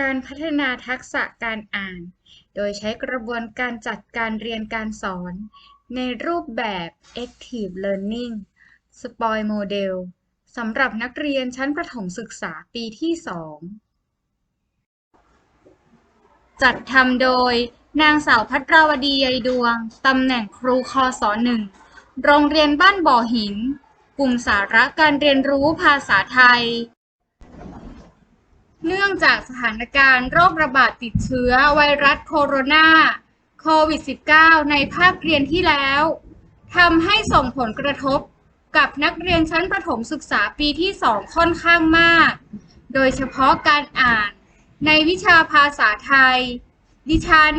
การพัฒนาทักษะการอ่าน โดยใช้กระบวนการจัดการเรียนการสอน ในรูปแบบ Active Learning SPOIL Model สำหรับนักเรียนชั้นประถมศึกษาปีที่ 2 จัดทำโดย นางสาวพัทราวดีใยดวง ตำแหน่งครูคศหนึ่ง โรงเรียนบ้านบ่อหิน กลุ่มสาระการเรียนรู้ภาษาไทย เนื่องจากสถานการณ์โรคระบาดติดเชื้อไวรัสโคโรนาโควิด -19 ในภาคเรียนที่แล้วทำให้ส่งผลกระทบกับนักเรียนชั้นประถมศึกษาปีที่ 2 ค่อนข้างมาก โดยเฉพาะการอ่านในวิชาภาษาไทย ดิฉัน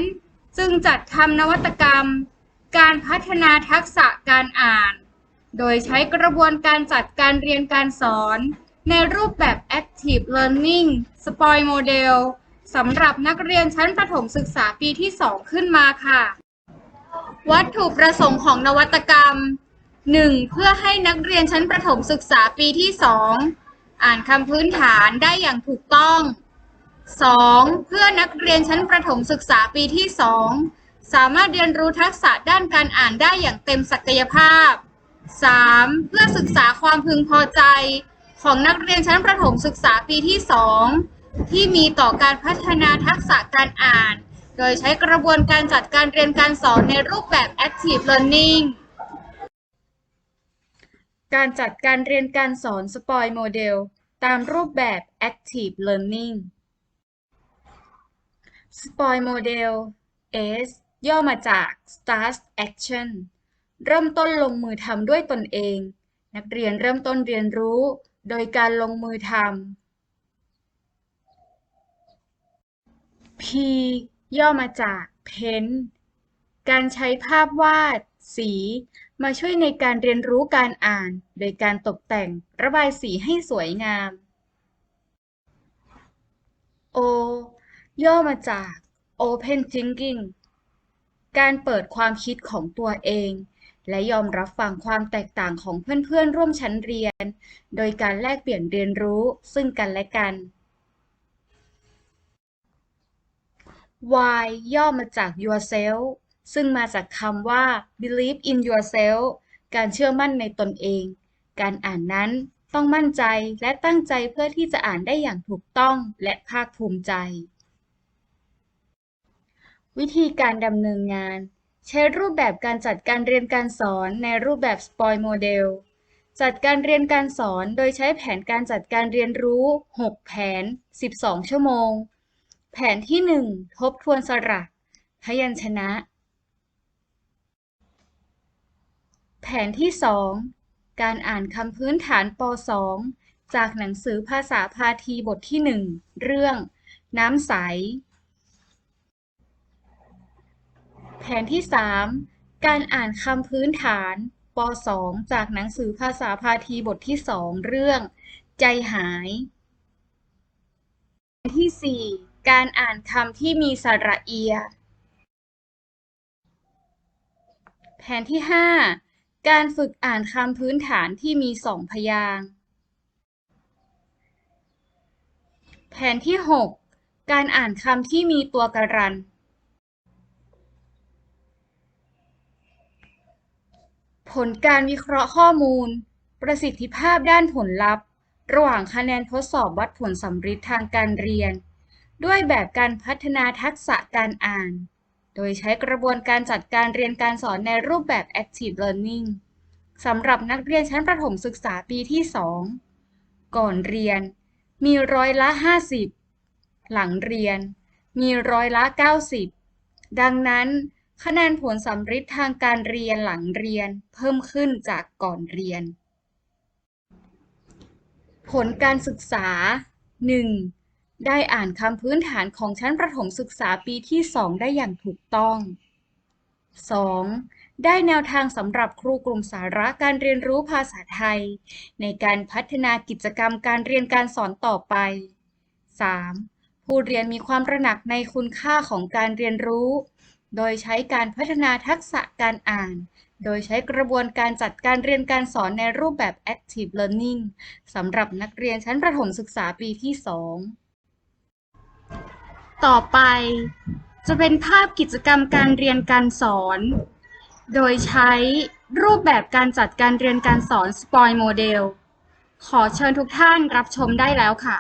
จึงจัดทำนวัตกรรม การพัฒนาทักษะการอ่าน โดยใช้กระบวนการจัดการเรียนการสอน ในรูปแบบ Active Learning SPOIL Model สำหรับนักเรียนชั้นประถมศึกษาปีที่ 2 ขึ้นมาค่ะ วัตถุประสงค์ของนวัตกรรม 1. เพื่อให้นักเรียนชั้นประถมศึกษาปีที่ 2 อ่านคำพื้นฐานได้อย่างถูกต้อง 2. เพื่อนักเรียนชั้นประถมศึกษาปีที่ 2 สามารถเรียนรู้ทักษะด้านการอ่านได้อย่างเต็มศักยภาพ 3. เพื่อศึกษาความพึงพอใจ ของนักเรียนชั้นประถมศึกษาปีที่ 2 ที่มีต่อการพัฒนาทักษะการอ่าน โดยใช้กระบวนการจัดการเรียนการสอนในรูปแบบ Active Learning การจัดการเรียนการสอน SPOIL Model ตามรูปแบบ Active Learning SPOIL Model S ย่อมาจาก Start Action เริ่มต้นลงมือทำด้วยตนเอง นักเรียนเริ่มต้นเรียนรู้ โดยการลงมือทำ P ย่อมาจาก Pen การใช้ภาพวาด สี มาช่วยในการเรียนรู้การอ่าน โดยการตกแต่งระบายสีให้สวยงาม O ย่อมาจาก Open Thinking การเปิดความคิดของตัวเอง และยอมรับฟังความแตกต่างของเพื่อนๆ ร่วมชั้นเรียน โดยการแลกเปลี่ยนเรียนรู้ซึ่งกันและกัน Y ย่อมาจาก yourself ซึ่งมาจากคำว่า believe in yourself การเชื่อมั่นในตนเอง การอ่านนั้นต้องมั่นใจและตั้งใจเพื่อที่จะอ่านได้อย่างถูกต้องและภาคภูมิใจ วิธีการดำเนินงาน ใช้รูปแบบการจัดการเรียนการสอนในรูปแบบ SPOIL Model จัดการเรียนการสอนโดยใช้แผนการจัดการเรียนรู้ 6 แผน 12 ชั่วโมง แผนที่ 1 ทบทวนสระ พยัญชนะ แผนที่ 2 การอ่านคำพื้นฐานป .2 จากหนังสือภาษาพาทีบทที่ 1 เรื่อง น้ำใส แผนที่ 3 การอ่านคำพื้นฐานป .2 จากหนังสือภาษาพาทีบทที่ 2 เรื่อง ใจหาย แผนที่ 4 การอ่านคำที่มีสระเอีย แผนที่ 5 การฝึกอ่านคำพื้นฐานที่มีสองพยางค์แผนที่ 6 การอ่านคำที่มีตัวกรัน ผลการวิเคราะห์ข้อมูล ประสิทธิภาพด้านผลลัพธ์ ระหว่างคะแนนทดสอบวัดผลสำฤทธิ์ทางการเรียน ด้วยแบบการพัฒนาทักษะการอ่าน โดยใช้กระบวนการจัดการเรียนการสอนในรูปแบบ Active Learning สำหรับนักเรียนชั้นประถมศึกษาปีที่ 2 ก่อนเรียน มีร้อยละ 50 หลังเรียน มีร้อยละ 90 ดังนั้น คะแนนผลสำฤทธิ์ทางการเรียนหลังเรียนเพิ่มขึ้นจากก่อนเรียน ผลการศึกษา 1. ได้อ่านคำพื้นฐานของชั้นประถมศึกษาปีที่ 2 ได้อย่างถูกต้อง 2. ได้แนวทางสำหรับครูกลุ่มสาระการเรียนรู้ภาษาไทย ในการพัฒนากิจกรรมการเรียนการสอนต่อไป 3. ผู้เรียนมีความระหนักในคุณค่าของการเรียนรู้ โดยใช้การพัฒนาทักษะการอ่าน โดยใช้กระบวนการจัดการเรียนการสอนในรูปแบบ Active Learning สำหรับนักเรียนชั้นประถมศึกษาปีที่ 2 ต่อไป จะเป็นภาพกิจกรรมการเรียนการสอน โดยใช้รูปแบบการจัดการเรียนการสอนสปอยโมเดลขอเชิญทุกท่านรับชมได้แล้วค่ะ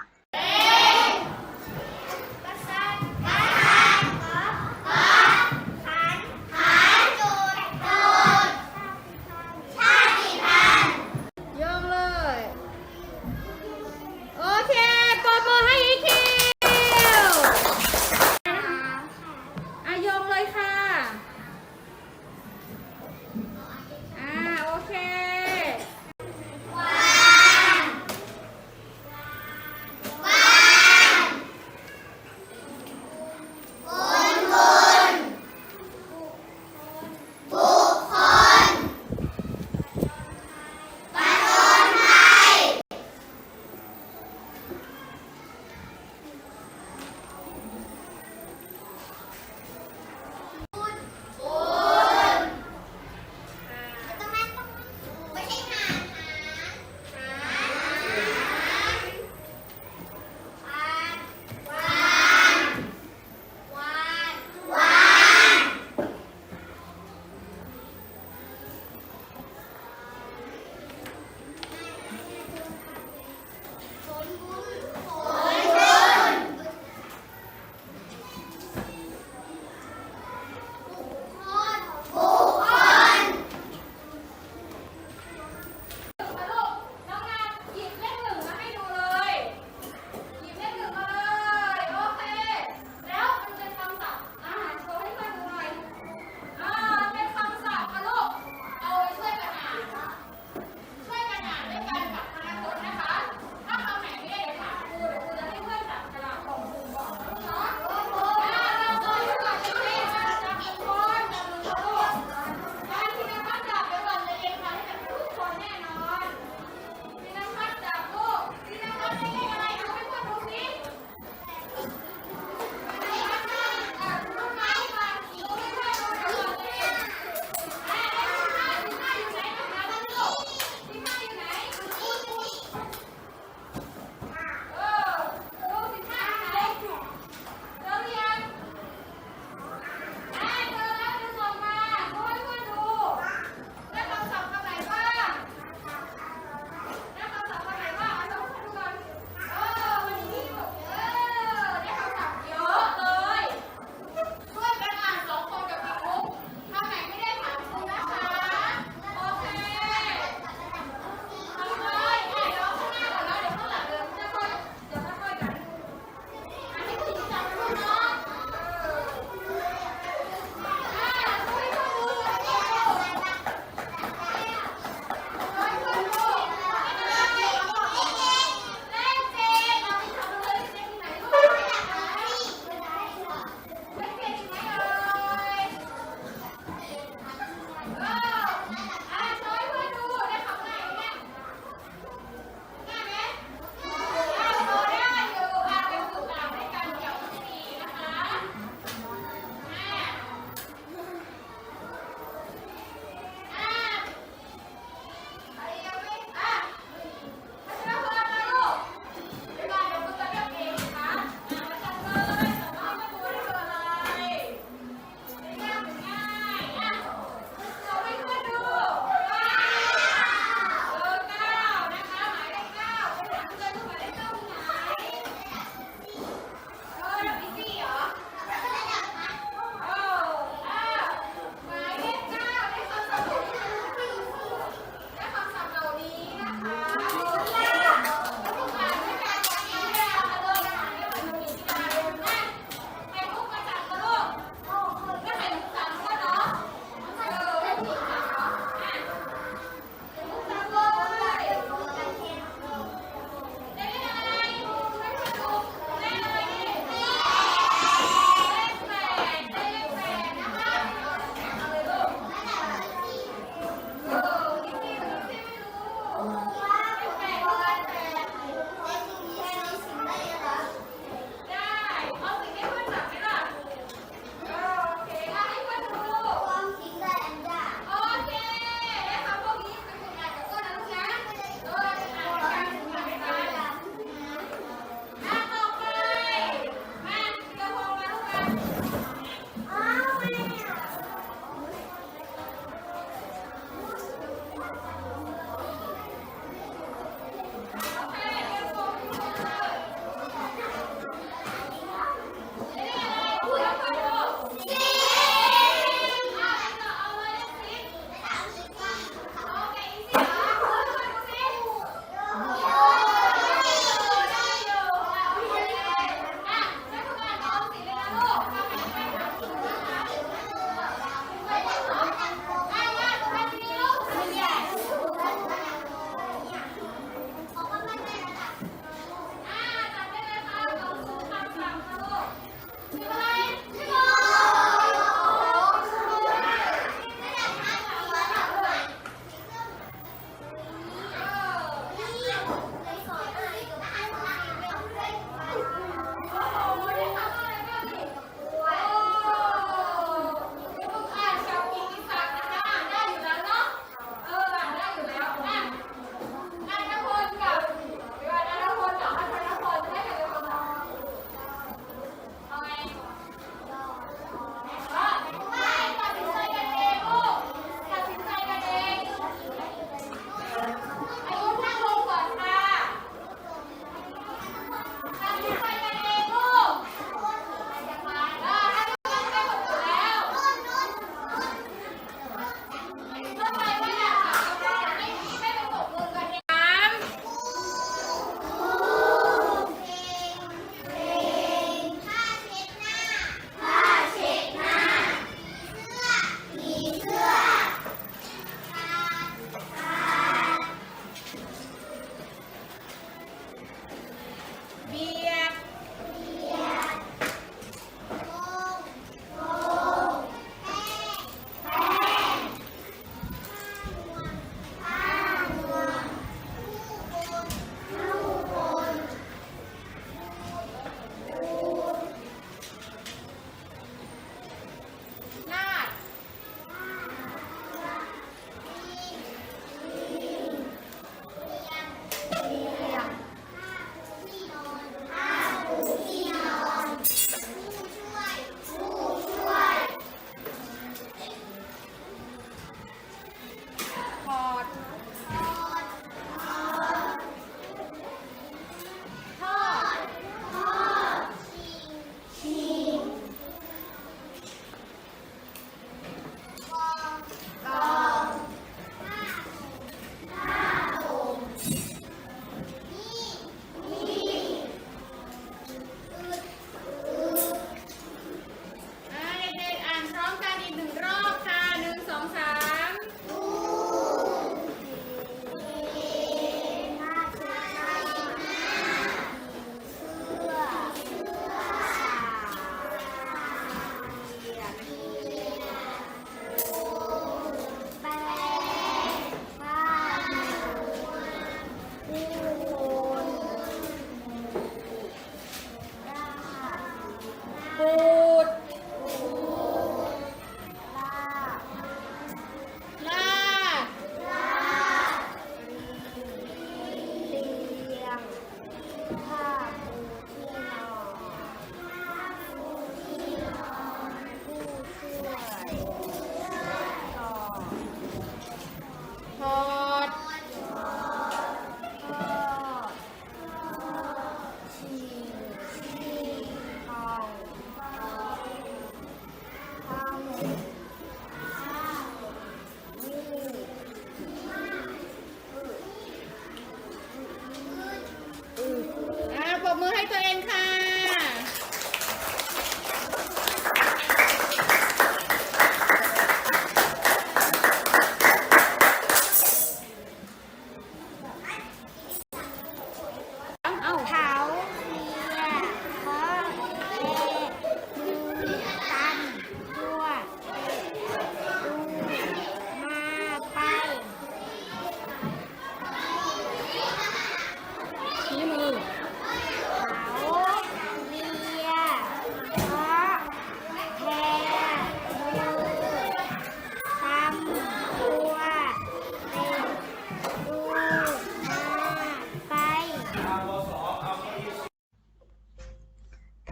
เอ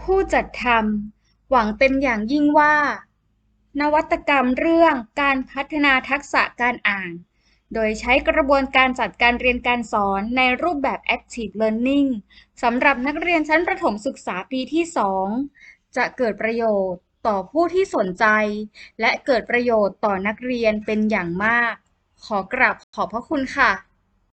ผู้จัดทำหวังเป็นอย่างยิ่งว่า นวัตกรรมเรื่องการพัฒนาทักษะการอ่าน โดยใช้กระบวนการจัดการเรียนการสอนในรูปแบบ Active Learning สำหรับนักเรียนชั้นประถมศึกษาปีที่ 2 จะเกิดประโยชน์ต่อผู้ที่สนใจ และเกิดประโยชน์ต่อนักเรียนเป็นอย่างมาก ขอกราบขอบพระคุณค่ะ